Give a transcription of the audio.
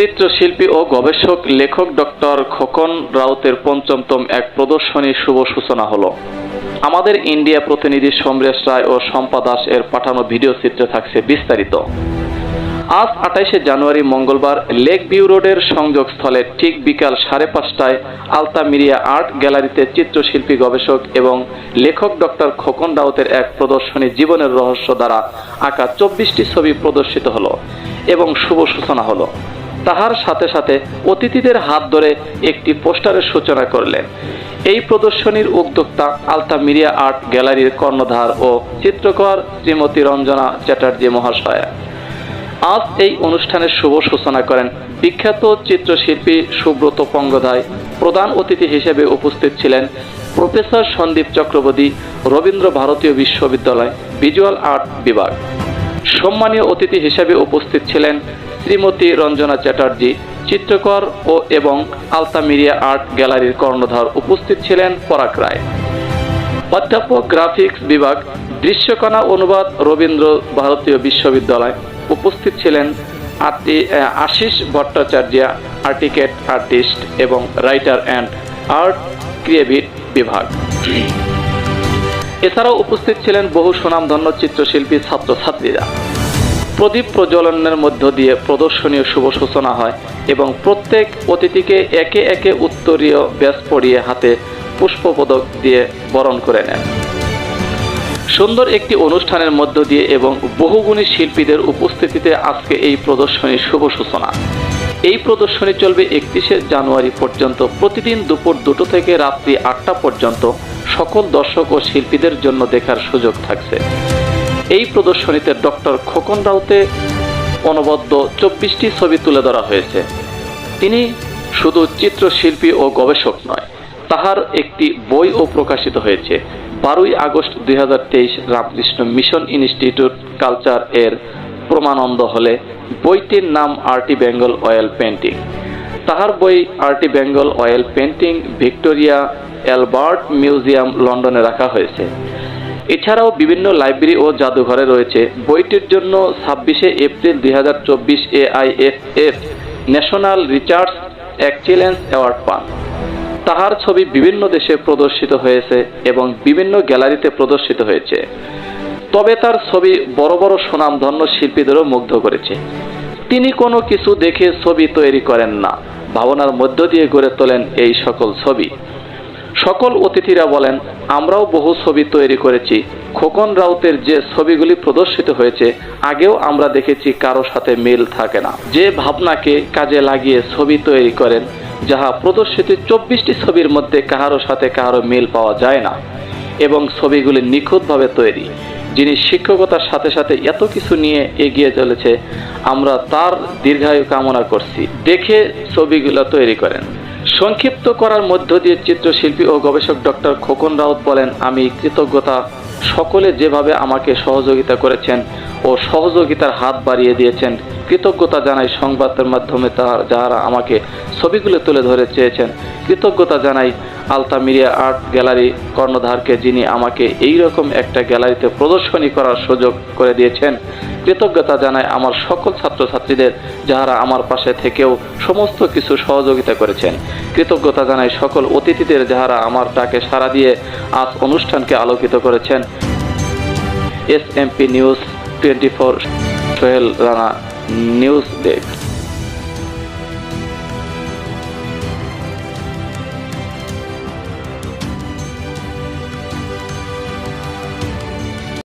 চিত্রশিল্পী ও গবেষক লেখক ডক্টর খোকন রাউতের পঞ্চমতম এক প্রদর্শনীর শুভ সূচনা হলো। আমাদের ইন্ডিয়া প্রতিনিধি সমরেশ রায় ও শম্পা দাস এর পাঠানো ভিডিও চিত্রে থাকছে বিস্তারিত। আজ আঠাইশে জানুয়ারি মঙ্গলবার লেক ভিউ রোডের সংযোগস্থলে ঠিক বিকাল সাড়ে পাঁচটায় আলতামিরিয়া আর্ট গ্যালারিতে চিত্রশিল্পী গবেষক এবং লেখক ডক্টর খোকন রাউতের এক প্রদর্শনী জীবনের রহস্য দ্বারা আঁকা চব্বিশটি ছবি প্রদর্শিত হলো এবং শুভ সূচনা হলো। তাহার সাথে সাথে অতিথিদের হাত ধরে একটি পোস্টারের সূচনা করলেন। এই প্রদর্শনীর উদ্যোক্তা আলতামিরিয়া আর্ট গ্যালারির কর্ণধার ও চিত্রকর শ্রীমতী রঞ্জনা চ্যাটার্জি মহাশয়া। আজ এই অনুষ্ঠানের শুভ সূচনা করেন বিখ্যাত চিত্রশিল্পী সুব্রত পঙ্গধায় প্রধান অতিথি হিসেবে উপস্থিত ছিলেন প্রফেসর সন্দীপ চক্রবর্তী, রবীন্দ্র ভারতীয় বিশ্ববিদ্যালয়, ভিজুয়াল আর্ট বিভাগ। সম্মানীয় অতিথি হিসেবে উপস্থিত ছিলেন শ্রীমতী রঞ্জনা চ্যাটার্জি, চিত্রকর ও এবং আলতামিরিয়া আর্ট গ্যালারির কর্ণধার উপস্থিত ছিলেন পরাগ রায়। অধ্যাপক গ্রাফিক্স বিভাগ, দৃশ্যকণা অনুবাদ রবীন্দ্র ভারতীয় বিশ্ববিদ্যালয় উপস্থিত ছিলেন আর্টি আশিস ভট্টাচার্য, আর্টিকেট আর্টিস্ট এবং রাইটার অ্যান্ড আর্ট ক্রিয়েভিট বিভাগ। এছাড়াও উপস্থিত ছিলেন বহু সুনামধন্য চিত্রশিল্পী ছাত্রছাত্রীরা। প্রদীপ প্রজ্বলনের মধ্য দিয়ে প্রদর্শনীয় শুভ সূচনা হয় এবং প্রত্যেক অতিথিকে একে একে উত্তরীয় ব্যাস পরিয়ে হাতে পুষ্পপদক দিয়ে বরণ করে নেন। সুন্দর একটি অনুষ্ঠানের মধ্য দিয়ে এবং বহুগুণী শিল্পীদের উপস্থিতিতে আজকে এই প্রদর্শনীর শুভ সূচনা। এই প্রদর্শনী চলবে একত্রিশে জানুয়ারি পর্যন্ত প্রতিদিন দুপুর দুটো থেকে রাত্রি আটটা পর্যন্ত। সকল দর্শক ও শিল্পীদের জন্য দেখার সুযোগ থাকছে। এই প্রদর্শনীতে ডক্টর খোকন রাউতে অনবদ্য চব্বিশটি ছবি তুলে ধরা হয়েছে। তিনি শুধু চিত্রশিল্পী ও গবেষক নয়, তাহার একটি বইও প্রকাশিত হয়েছে। বারোই আগস্ট দুই হাজার তেইশ রামকৃষ্ণ মিশন ইনস্টিটিউট কালচার এর প্রমানন্দ হলে বইটির নাম আর্টি বেঙ্গল অয়েল পেন্টিং তাহার বই RT Bengal oil painting Victoria Albert museum লন্ডনে রাখা হয়েছে। এছাড়াও বিভিন্ন লাইব্রেরি ও জাদুঘরে রয়েছে। বইটির জন্য ছাব্বিশে এপ্রিল দুই হাজার চব্বিশ AIFF national research excellence award পান। তাহার ছবি বিভিন্ন দেশে প্রদর্শিত হয়েছে এবং বিভিন্ন গ্যালারিতে প্রদর্শিত হয়েছে। তবে তার ছবি বড় বড় সুনামধন্য শিল্পীদেরও মুগ্ধ করেছে। তিনি কোনো কিছু দেখে ছবি তৈরি করেন না। ভাবনার মধ্য দিয়ে গড়ে তোলেন এই সকল ছবি। সকল অতিথিরা বলেন, আমরাও বহু ছবি তৈরি করেছি। খোকন রাউতের যে ছবিগুলি প্রদর্শিত হয়েছে, আগেও আমরা দেখেছি কারও সাথে মিল থাকে না। যে ভাবনাকে কাজে লাগিয়ে ছবি তৈরি করেন, যাহা প্রদর্শিত চব্বিশটি ছবির মধ্যে কাহারো সাথে কাহারো মিল পাওয়া যায় না এবং ছবিগুলি নিখুঁতভাবে তৈরি। যিনি শিক্ষকতার সাথে সাথে এত কিছু নিয়ে এগিয়ে চলেছে, আমরা তার দীর্ঘায়ু কামনা করছি। দেখে ছবিগুলো তৈরি করেন। সংক্ষিপ্ত করার মধ্য দিয়ে চিত্রশিল্পী ও গবেষক ডক্টর খোকন রাউত বলেন, আমি কৃতজ্ঞতা। সকলে যেভাবে আমাকে সহযোগিতা করেছেন ও সহযোগিতার হাত বাড়িয়ে দিয়েছেন। কৃতজ্ঞতা জানাই সংবাদের মাধ্যমে তার যারা আমাকে ছবিগুলো তুলে ধরে চেয়েছেন। কৃতজ্ঞতা জানাই আলতামিরিয়া আর্ট গ্যালারি কর্ণধারকে, যিনি আমাকে এই রকম একটা গ্যালারিতে প্রদর্শনী করার সুযোগ করে দিয়েছেন। কৃতজ্ঞতা জানাই আমার সকল ছাত্রছাত্রীদের যারা আমার পাশে থেকেও সমস্ত কিছু সহযোগিতা করেছেন। কৃতজ্ঞতা জানাই সকল অতিথিদের যারা আমার ডাকে সাড়া দিয়ে আজ অনুষ্ঠানকে আলোকিত করেছেন। S MP news twenty four Sohel Rana news desk.